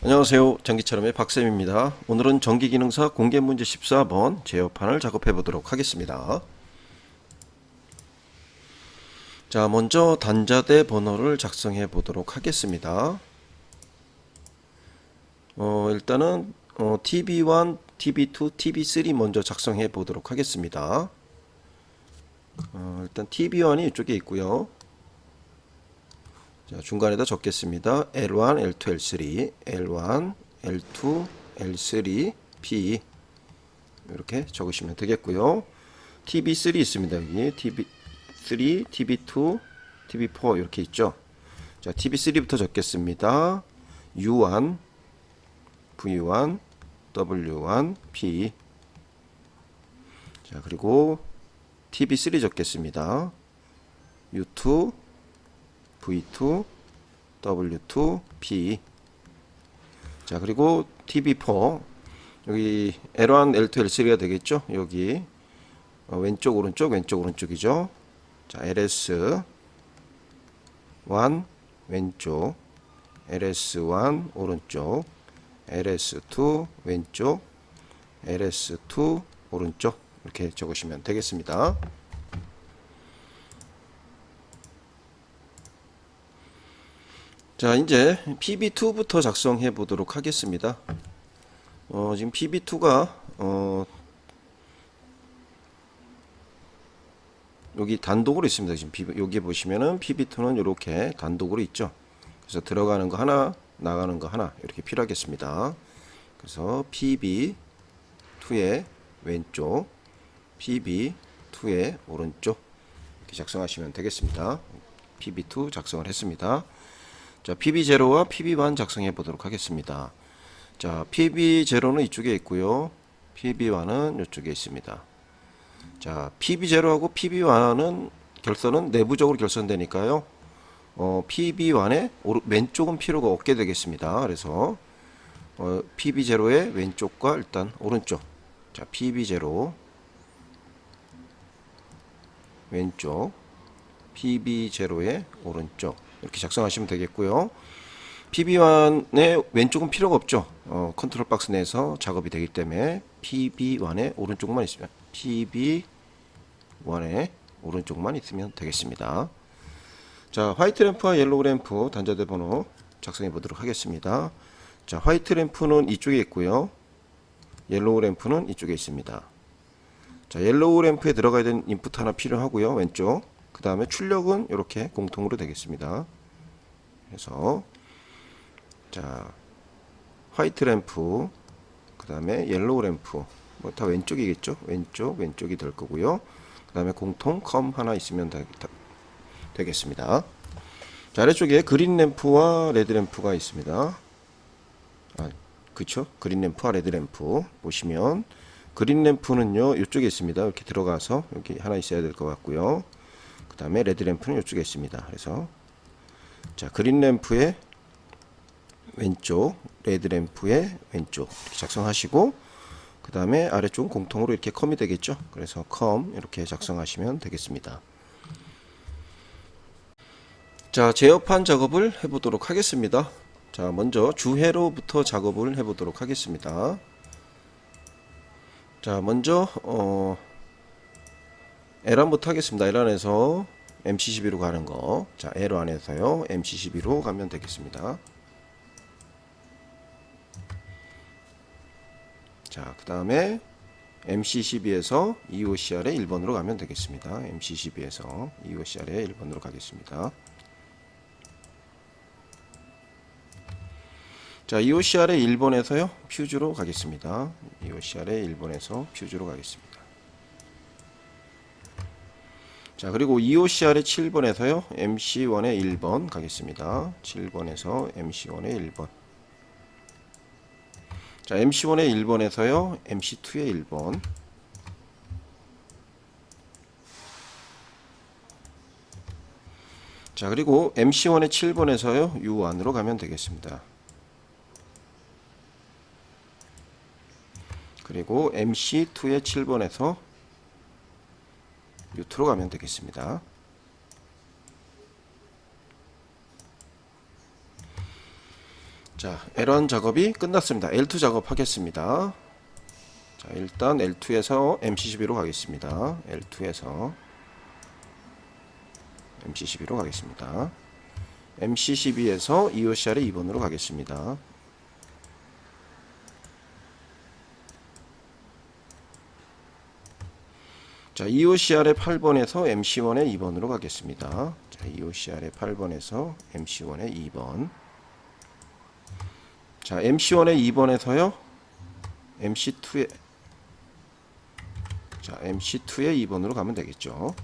안녕하세요. 전기처럼의 박쌤입니다. 오늘은 전기기능사 공개문제 14번 제어판을 작업해 보도록 하겠습니다. 자, 먼저 단자대 번호를 작성해 보도록 하겠습니다. 어, 일단은 어, TB1, TB2, TB3 먼저 작성해 보도록 하겠습니다. 어, 일단 TB1이 이쪽에 있고요. 자, 중간에다 적겠습니다. L1, L2, L3, L1, L2, L3, P 이렇게 적으시면 되겠고요. TB3 있습니다. 여기 TB3, TB2, TB4 이렇게 있죠. 자, TB3부터 적겠습니다. U1, V1, W1, P 자, 그리고 TB3 적겠습니다. U2, V2, W2, P. 자, 그리고 TB4. 여기 L1, L2, L3가 되겠죠? 여기 어, 왼쪽, 오른쪽, 왼쪽, 오른쪽이죠? 자, LS1 왼쪽, LS1 오른쪽, LS2 왼쪽, LS2 오른쪽 이렇게 적으시면 되겠습니다. 자, 이제 PB2부터 작성해 보도록 하겠습니다. 어, 지금 PB2가 어, 여기 단독으로 있습니다. 지금 여기 보시면은 PB2는 이렇게 단독으로 있죠. 그래서 들어가는 거 하나, 나가는 거 하나 이렇게 필요하겠습니다. 그래서 PB2의 왼쪽, PB2의 오른쪽 이렇게 작성하시면 되겠습니다. PB2 작성을 했습니다. 자, PB0와 PB1 작성해 보도록 하겠습니다. 자, PB0는 이쪽에 있고요. PB1은 이쪽에 있습니다. 자, PB0하고 PB1은 결선은 내부적으로 결선되니까요. 어, PB1의 오른, 왼쪽은 필요가 없게 되겠습니다. 그래서 어, PB0의 왼쪽과 일단 오른쪽. 자, PB0 왼쪽 PB0의 오른쪽 이렇게 작성하시면 되겠고요. PB1의 왼쪽은 필요가 없죠. 어, 컨트롤 박스 내에서 작업이 되기 때문에 PB1의 오른쪽만 있으면 PB1의 오른쪽만 있으면 되겠습니다. 자, 화이트 램프와 옐로우 램프 단자대 번호 작성해 보도록 하겠습니다. 자, 화이트 램프는 이쪽에 있고요. 옐로우 램프는 이쪽에 있습니다. 자, 옐로우 램프에 들어가야 되는 인풋 하나 필요하고요. 왼쪽. 그 다음에 출력은 이렇게 공통으로 되겠습니다. 그래서 자 화이트 램프 그 다음에 옐로우 램프. 뭐 다 왼쪽이겠죠? 왼쪽 왼쪽이 될 거고요. 그 다음에 공통 컴 하나 있으면 되, 겠습니다 자 아래쪽에 그린 램프와 레드 램프가 있습니다. 아 그쵸? 그린 램프와 레드 램프. 보시면 그린 램프는요 이쪽에 있습니다. 이렇게 들어가서 여기 하나 있어야 될 것 같고요 그 다음에 레드 램프는 이쪽에 있습니다. 그래서 자 그린 램프의 왼쪽 레드 램프의 왼쪽 이렇게 작성하시고 그 다음에 아래쪽은 공통으로 이렇게 컴이 되겠죠? 그래서 컴 이렇게 작성하시면 되겠습니다. 자 제어판 작업을 해보도록 하겠습니다. 자 먼저 주회로부터 작업을 해보도록 하겠습니다. 자 먼저 어 L1부터 하겠습니다 L1에서 MC12로 가는 거. 자, L 안에서요. MC12로 가면 되겠습니다. 자, 그 다음에 MC12에서 EOCR의 1번으로 가면 되겠습니다. MC12에서 EOCR의 1번으로 가겠습니다. 자, EOCR의 1번에서요. 퓨즈로 가겠습니다. EOCR의 1번에서 퓨즈로 가겠습니다. 자 그리고 EOCR의 7번에서요 MC1의 1번 가겠습니다. 7번에서 MC1의 1번. 자 MC1의 1번에서요 MC2의 1번. 자 그리고 MC1의 7번에서요 U1으로 가면 되겠습니다. 그리고 MC2의 7번에서 유트로 가면 되겠습니다. 자, L1 작업이 끝났습니다. L2 작업 하겠습니다. 자, 일단 L2에서 MC12로 가겠습니다. L2에서 MC12로 가겠습니다. MC12에서 EOCR의 2번으로 가겠습니다. 자, EOCR의 8번에서 MC1의 2번으로 가겠습니다. 자, EOCR의 8번에서 MC1의 2번. 자, MC1의 2번에서요. MC2의 자, MC2의 2번으로 가면 되겠죠.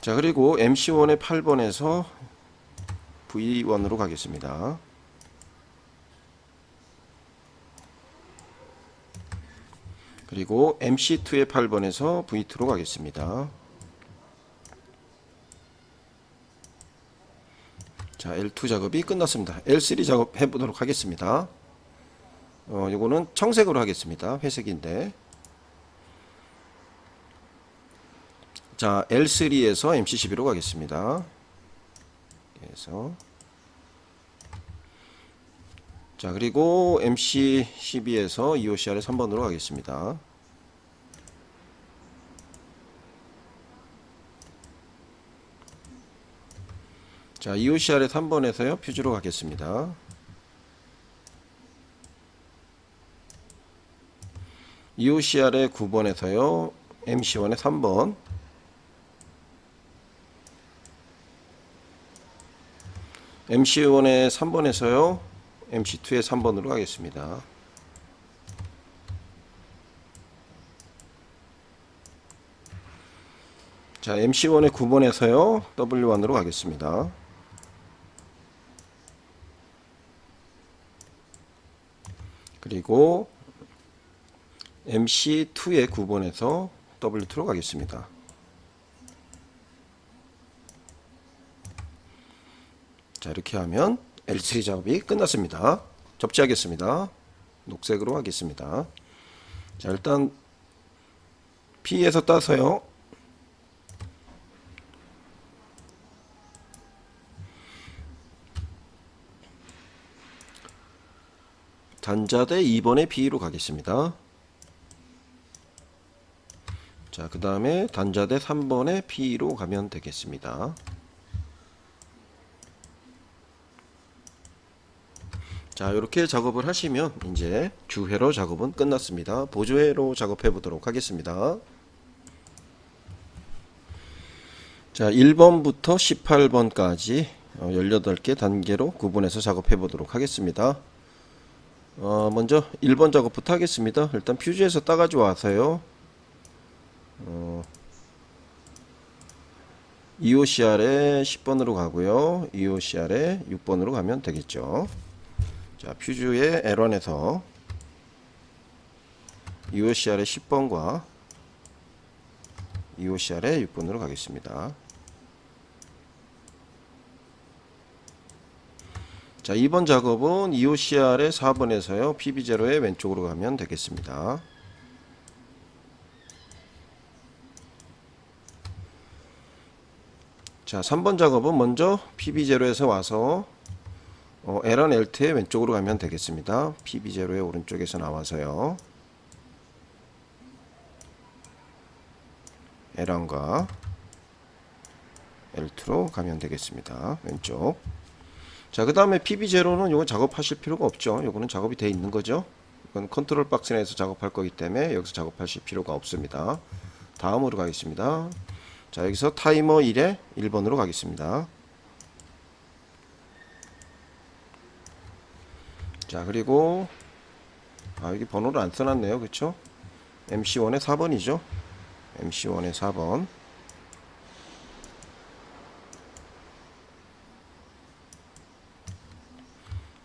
자, 그리고 MC1의 8번에서 V1으로 가겠습니다. 그리고 MC2의 8번에서 V2로 가겠습니다. 자, L2 작업이 끝났습니다. L3 작업 해보도록 하겠습니다. 어, 요거는 청색으로 하겠습니다. 회색인데. 자, L3에서 MC12로 가겠습니다. 그래서 자, 그리고 MC12에서 EOCR의 3번으로 가겠습니다. 자, EOCR의 3번에서요, 퓨즈로 가겠습니다. EOCR의 9번에서요, MC1의 3번. MC1의 3번에서요, MC2의 3번으로 가겠습니다. 자, MC1의 9번에서요, W1으로 가겠습니다. 그리고 MC2의 9번에서 W2로 가겠습니다. 자, 이렇게 하면 L3 작업이 끝났습니다. 접지하겠습니다. 녹색으로 하겠습니다. 자, 일단 P에서 따서요. 단자대 2번의 B로 가겠습니다. 자, 그 다음에 단자대 3번의 P로 가면 되겠습니다. 자, 이렇게 작업을 하시면 이제 주회로 작업은 끝났습니다. 보조회로 작업해 보도록 하겠습니다. 자, 1번부터 18번까지 18개 단계로 구분해서 작업해 보도록 하겠습니다. 어, 먼저 1번 작업부터 하겠습니다. 일단 퓨즈에서 따가지고 와서요. 어, EOCR에 10번으로 가고요. EOCR에 6번으로 가면 되겠죠. 자, 퓨즈의 L1에서 EOCR의 10번과 EOCR의 6번으로 가겠습니다. 자, 2번 작업은 EOCR의 4번에서요. PB0의 왼쪽으로 가면 되겠습니다. 자, 3번 작업은 먼저 PB0에서 와서 어, L1, L2의 왼쪽으로 가면 되겠습니다. PB0의 오른쪽에서 나와서요. L1과 L2로 가면 되겠습니다. 왼쪽. 자, 그 다음에 PB0는 이거 작업하실 필요가 없죠. 이거는 작업이 돼 있는 거죠. 이건 컨트롤 박스 내에서 작업할 거기 때문에 여기서 작업하실 필요가 없습니다. 다음으로 가겠습니다. 자, 여기서 타이머 1에 1번으로 가겠습니다. 자, 그리고 아, 여기 번호를 안 써놨네요. 그쵸? MC1의 4번이죠. MC1의 4번.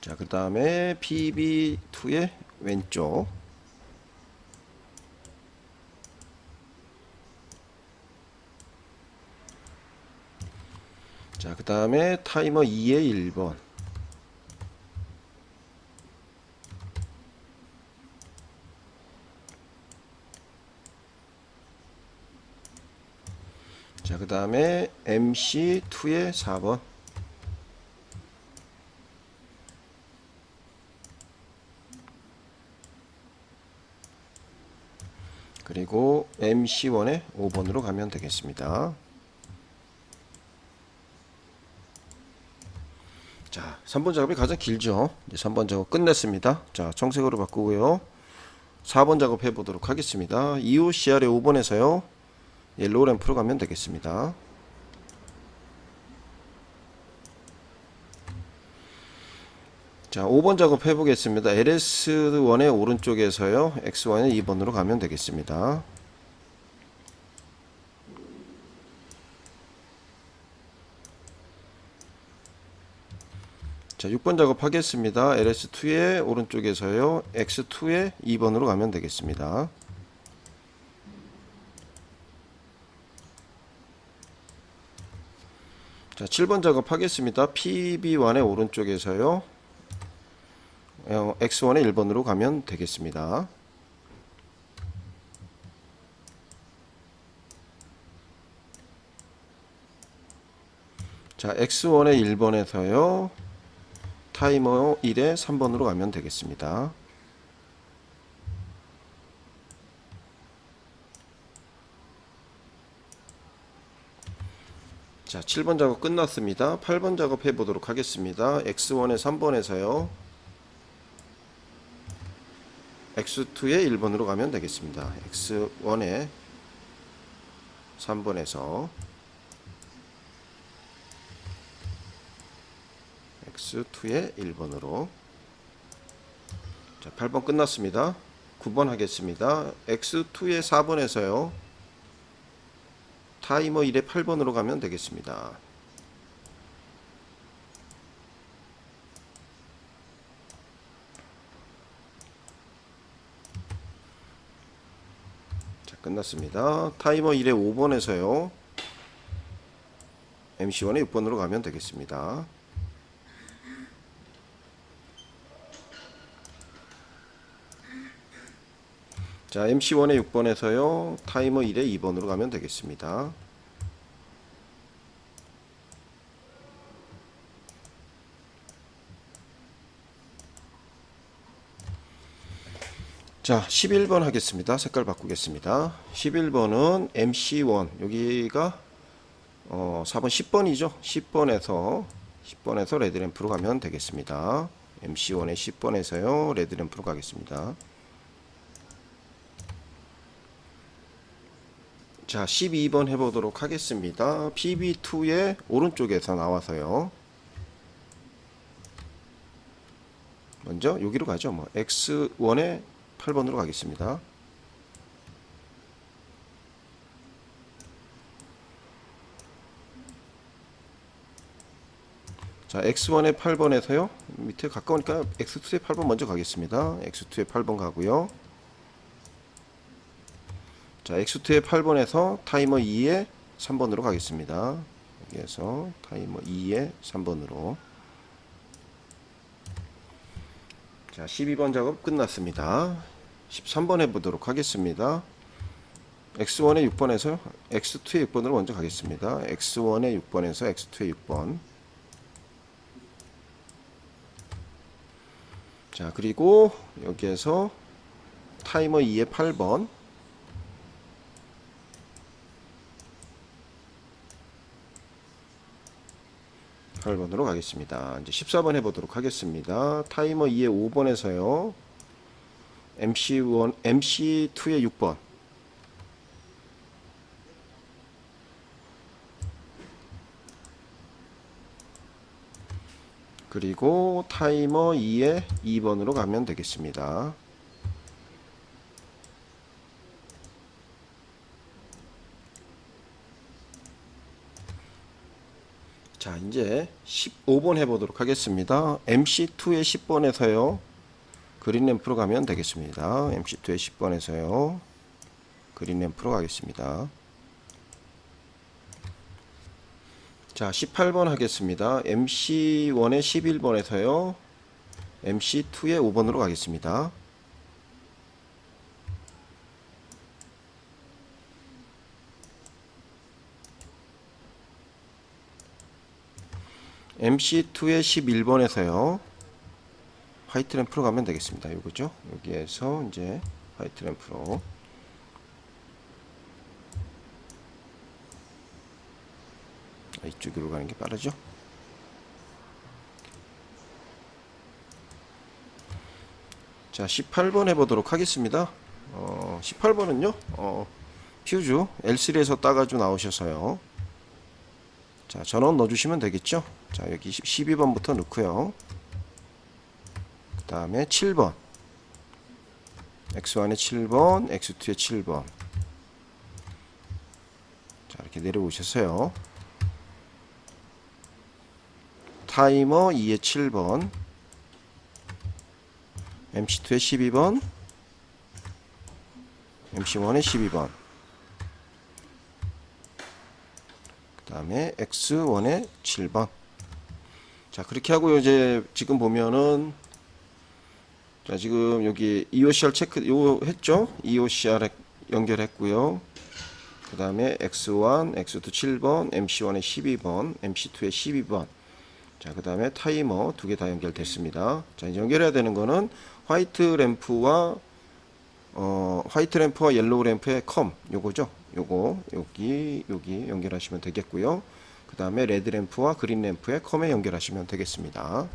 자, 그 다음에 PB2의 왼쪽. 자, 그 다음에 타이머 2의 1번. 자, 자, 그 다음에 MC2의 4번. 그리고 MC1의 5번으로 가면 되겠습니다. 자, 3번 작업이 가장 길죠. 이제 3번 작업 끝냈습니다. 자, 청색으로 바꾸고요. 4번 작업 해보도록 하겠습니다. 2호 CR의 5번에서요. 옐로우 램프로 가면 되겠습니다. 자, 5번 작업 해 보겠습니다. LS1의 오른쪽에서요. X1의 2번으로 가면 되겠습니다. 자, 6번 작업하겠습니다. LS2의 오른쪽에서요. X2의 2번으로 가면 되겠습니다. 자, 7번 작업하겠습니다. PB1의 오른쪽에서요. 어, X1의 1번으로 가면 되겠습니다. 자, X1의 1번에서요. 타이머 1의 3번으로 가면 되겠습니다. 자, 7번 작업 끝났습니다. 8번 작업 해 보도록 하겠습니다. X1의 3번에서요. X2의 1번으로 가면 되겠습니다. X1의 3번에서 X2의 1번으로 자, 8번 끝났습니다. 9번 하겠습니다. X2의 4번에서요. 타이머 1의 8번으로 가면 되겠습니다. 자, 끝났습니다. 타이머 1의 5번에서요. MC1의 6번으로 가면 되겠습니다. 자, MC1의 6번에서요. 타이머 1의 2번으로 가면 되겠습니다. 자, 11번 하겠습니다. 색깔 바꾸겠습니다. 11번은 MC1. 여기가 어, 4번 10번이죠. 10번에서 10번에서 레드램프로 가면 되겠습니다. MC1의 10번에서요. 레드램프로 가겠습니다. 자, 12번 해보도록 하겠습니다. PB2의 오른쪽에서 나와서요. 먼저 여기로 가죠. 뭐 X1의 8번으로 가겠습니다. 자, X1의 8번에서요. 밑에 가까우니까 X2의 8번 먼저 가겠습니다. X2의 8번 가고요. 자, X2의 8번에서 타이머 2의 3번으로 가겠습니다. 여기에서 타이머 2의 3번으로. 자, 12번 작업 끝났습니다. 13번 해보도록 하겠습니다. X1의 6번에서 X2의 6번으로 먼저 가겠습니다. X1의 6번에서 X2의 6번. 자, 그리고 여기에서 타이머 2의 8번. 8번으로 가겠습니다. 이제 14번 해보도록 하겠습니다. 타이머 2의 5번에서요. MC1, MC2의 6번. 그리고 타이머 2의 2번으로 가면 되겠습니다. 자, 이제 15번 해보도록 하겠습니다. MC2의 10번에서요. 그린 램프로 가면 되겠습니다. MC2의 10번에서요. 그린 램프로 가겠습니다. 자, 18번 하겠습니다. MC1의 11번에서요. MC2의 5번으로 가겠습니다. MC2의 11번에서요. 화이트 램프로 가면 되겠습니다. 요거죠. 여기에서 이제 화이트 램프로 아, 이쪽으로 가는 게 빠르죠. 자, 18번 해보도록 하겠습니다. 어, 18번은요, 어, 퓨즈 L3에서 따가지고 나오셔서요. 자, 전원 넣어주시면 되겠죠. 자, 여기 12번부터 넣고요. 그 다음에 7번. X1에 7번, X2에 7번. 자, 이렇게 내려오셔서요. 타이머 2에 7번. MC2에 12번. MC1에 12번. 다음에 X1에 7번. 자, 그렇게 하고 이제 지금 보면은 자, 지금 여기 EOCR 체크 요 했죠? EOCR 연결했고요. 그 다음에 X1, X2 7번, MC1에 12번, MC2에 12번. 자, 그 다음에 타이머 두 개 다 연결됐습니다. 자, 이제 연결해야 되는 거는 화이트 램프와 어, 화이트 램프와 옐로우 램프의 컴 요거죠. 요거 여기 여기 연결하시면 되겠고요. 그 다음에 레드 램프와 그린 램프의 컴에 연결하시면 되겠습니다.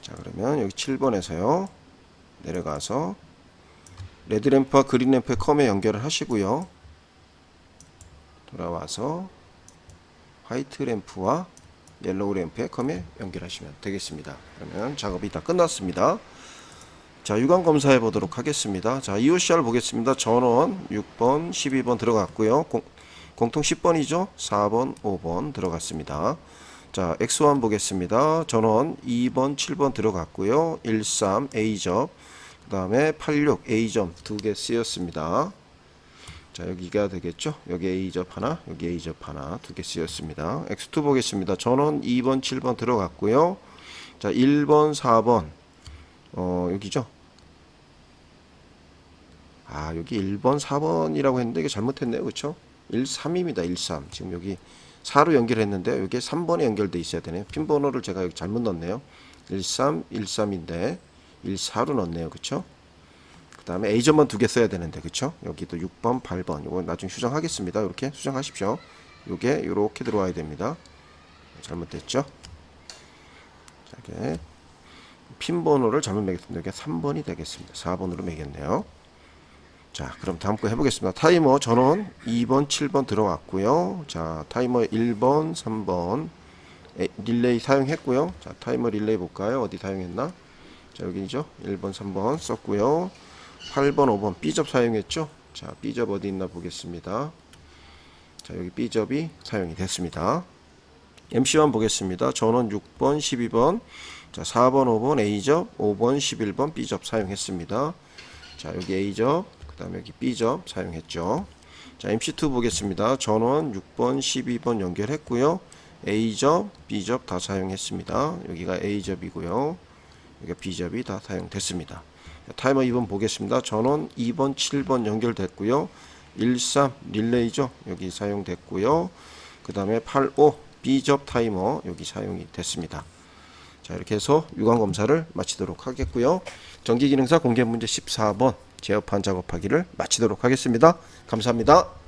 자 그러면 여기 7번에서요 내려가서 레드 램프와 그린 램프의 컴에 연결을 하시고요. 돌아와서 화이트 램프와 옐로우 램프의 컴에 연결하시면 되겠습니다. 그러면 작업이 다 끝났습니다. 자, 유관 검사해 보도록 하겠습니다. 자, EOCR 보겠습니다. 전원 6번, 12번 들어갔고요. 공, 공통 10번이죠. 4번, 5번 들어갔습니다. 자, X1 보겠습니다. 전원 2번, 7번 들어갔고요. 13 A접, 그 다음에 86 A점 두 개 쓰였습니다. 자, 여기가 되겠죠? 여기 A접 하나, 여기 A접 하나 두 개 쓰였습니다. X2 보겠습니다. 전원 2번, 7번 들어갔고요. 자, 1번, 4번 어, 여기죠? 아, 여기 1번, 4번이라고 했는데 이게 잘못했네요. 그쵸? 13입니다. 13. 지금 여기 4로 연결했는데 여기 3번에 연결돼 있어야 되네요. 핀 번호를 제가 여기 잘못 넣었네요. 13, 13인데 14로 넣었네요. 그쵸? 그 다음에 A점만 두 개 써야 되는데 그쵸? 여기도 6번, 8번 이거 나중에 수정하겠습니다. 이렇게 수정하십시오. 요게 이렇게 들어와야 됩니다. 잘못됐죠? 자, 이렇게 핀 번호를 잘못 매겼습니다. 이게 3번이 되겠습니다. 4번으로 매겼네요. 자, 그럼 다음 거 해보겠습니다. 타이머 전원 2번, 7번 들어왔고요. 자, 타이머 1번, 3번 에, 릴레이 사용했고요. 자, 타이머 릴레이 볼까요? 어디 사용했나? 자, 여기죠. 1번, 3번 썼고요. 8번, 5번 B접 사용했죠. 자, B접 어디 있나 보겠습니다. 자, 여기 B접이 사용이 됐습니다. MC1 보겠습니다. 전원 6번, 12번, 자 4번, 5번 A접, 5번, 11번 B접 사용했습니다. 자 여기 A접, 그 다음에 여기 B접 사용했죠. 자 MC2 보겠습니다. 전원 6번, 12번 연결했고요. A접, B접 다 사용했습니다. 여기가 A접이고요. 여기가 B접이 다 사용됐습니다. 자, 타이머 2번 보겠습니다. 전원 2번, 7번 연결됐고요. 13 릴레이죠. 여기 사용됐고요. 그 다음에 85 B접 타이머 여기 사용이 됐습니다. 자 이렇게 해서 유관 검사를 마치도록 하겠고요. 전기기능사 공개 문제 14번 제어판 작업하기를 마치도록 하겠습니다. 감사합니다.